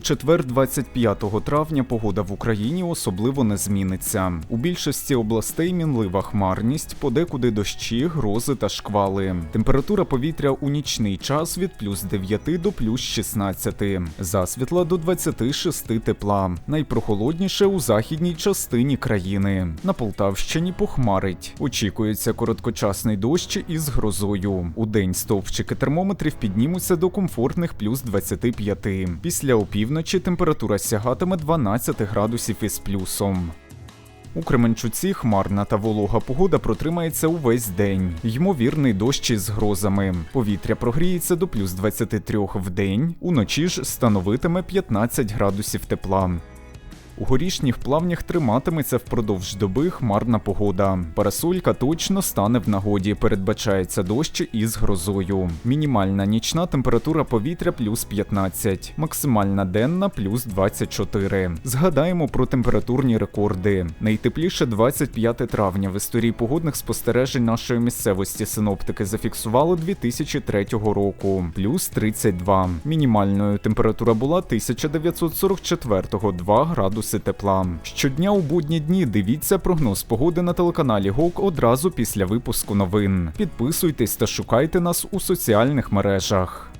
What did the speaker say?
четвер, 25 травня, погода в Україні особливо не зміниться. У більшості областей мінлива хмарність, подекуди дощі, грози та шквали. Температура повітря у нічний час від плюс 9 до плюс 16, засвітла до 26 тепла. Найпрохолодніше у західній частині країни. На Полтавщині похмарить. Очікується короткочасний дощ із грозою. У день стовпчики термометрів піднімуться до комфортних плюс 25. Після опівночі температура сягатиме 12 градусів із плюсом. У Кременчуці хмарна та волога погода протримається увесь день. Ймовірний дощ із грозами. Повітря прогріється до плюс 23 в день, уночі ж становитиме 15 градусів тепла. У горішніх плавнях триматиметься впродовж доби хмарна погода. Парасолька точно стане в нагоді. Передбачається дощ із грозою. Мінімальна нічна температура повітря плюс 15, максимальна денна плюс 24. Згадаємо про температурні рекорди. Найтепліше 25 травня в історії погодних спостережень нашої місцевості синоптики зафіксували 2003 року, плюс 32. Мінімальною температура була 1944 2 градуси тепла. Щодня у будні дні дивіться прогноз погоди на телеканалі ГОК одразу після випуску новин. Підписуйтесь та шукайте нас у соціальних мережах.